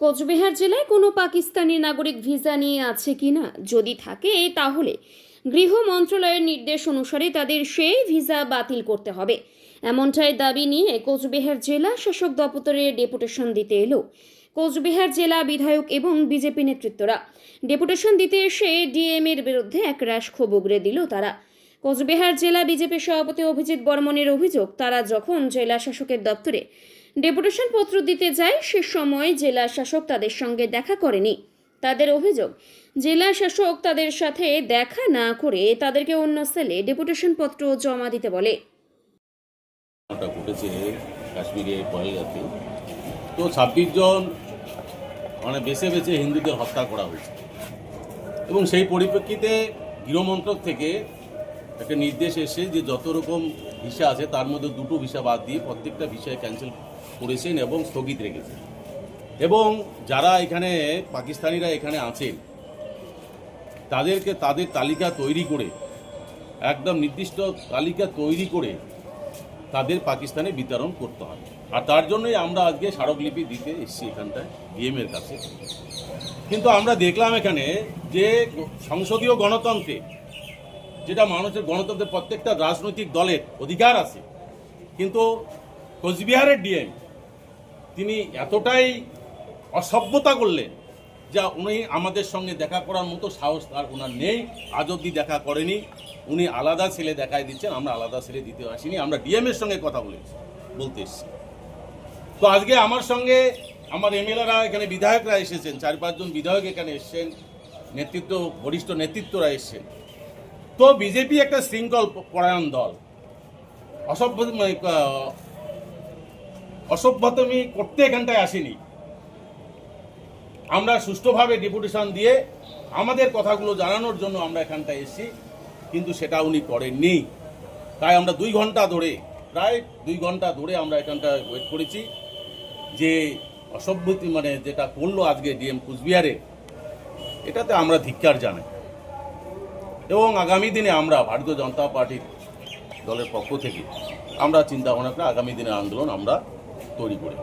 কোচবিহার জেলায় কোনো পাকিস্তানি নাগরিক ভিসা নিয়ে আছে কিনা? যদি থাকে, তাহলে গৃহ মন্ত্রণালয়ের নির্দেশ অনুসারে তাদের সেই ভিসা বাতিল করতে হবে। এমনটাই দাবি নিয়ে কোচবিহার জেলা শাসক দপ্তরে ডেপুটেশন দিতে এলো। কোচবিহার জেলা বিধায়ক এবং বিজেপি নেতৃত্বরা ডেপুটেশন দিতে এসে ডিএম এর বিরুদ্ধে এক রাশ ক্ষোভ উগরে দিল তারা। কোচবিহার জেলা বিজেপি সভাপতি অভিজিৎ বর্মনের অভিযোগ, তারা যখন জেলা শাসকের দপ্তরে ডেপুটেশন পত্র দিতে যায়, সে সময় জেলা শাসক তাদের সঙ্গে দেখা করেনি। তাদের অভিযোগ, জেলা শাসক তাদের সাথে দেখা না করে তাদেরকে অন্য সেলে ডেপুটেশন পত্র জমা দিতে বলে। তো ছাব্বিশ জন মানে বেছে বেছে হিন্দুদের হত্যা করা হয়েছে। এবং সেই পরিপ্রেক্ষিতে গৃহমন্ত্রক থেকে একটা নির্দেশ এসে যে যত রকম ভিসা আছে, তার মধ্যে দুটো ভিসা বাদ দিয়ে প্রত্যেকটা ভিসায় ক্যান্সেল করেছেন এবং স্থগিত রেখেছেন। এবং যারা এখানে পাকিস্তানিরা এখানে আছেন, তাদেরকে তাদের তালিকা তৈরি করে, একদম নির্দিষ্ট তালিকা তৈরি করে তাদের পাকিস্তানে বিতরণ করতে হবে আর তার জন্যই আমরা আজকে স্মারকলিপি দিতে এসেছি এখানটায় ডিএম এর কাছে। কিন্তু আমরা দেখলাম এখানে যে সংসদীয় গণতন্ত্রে যেটা মানুষের গণতন্ত্রের প্রত্যেকটা রাজনৈতিক দলের অধিকার আছে। কিন্তু কোচবিহারের ডিএম, তিনি এতটাই অসভ্যতা করলেন যা উনি আমাদের সঙ্গে দেখা করার মতো সাহস আর ওনার নেই, আজ অব্দি দেখা করেনি। উনি আলাদা ছেলে দেখায় দিচ্ছেন, আমরা আলাদা ছেলে দিতে আসিনি, আমরা ডিএম এর সঙ্গে কথা বলেছি, বলতে এসেছি। তো আজকে আমার সঙ্গে আমার এমএলএরা এখানে বিধায়করা এসেছেন, চার পাঁচজন বিধায়ক এখানে এসেছেন, নেতৃত্ব, বরিষ্ঠ নেতৃত্বরা এসেছেন। তো বিজেপি একটা শৃঙ্খল পরায়ণ দল। অসভ্য মানে, অসভ্যতমি করতে এখানটায় আসেনি। আমরা সুষ্ঠুভাবে ডেপুটেশন দিয়ে আমাদের কথাগুলো জানানোর জন্য আমরা এখানটায় এসেছি কিন্তু সেটা উনি করেননি। তাই আমরা দুই ঘণ্টা ধরে প্রায় দুই ঘণ্টা ধরে আমরা এখানটায় ওয়েট করেছি যে অসভ্যতি মানে যেটা করল আজকে ডিএম কুচবিহারে এটাতে আমরা ধিক্কার জানাই। এবং আগামী দিনে আমরা ভারতীয় জনতা পার্টির দলের পক্ষ থেকে আমরা চিন্তা ভাবনা করে আগামী দিনের আন্দোলন আমরা তৈরি করি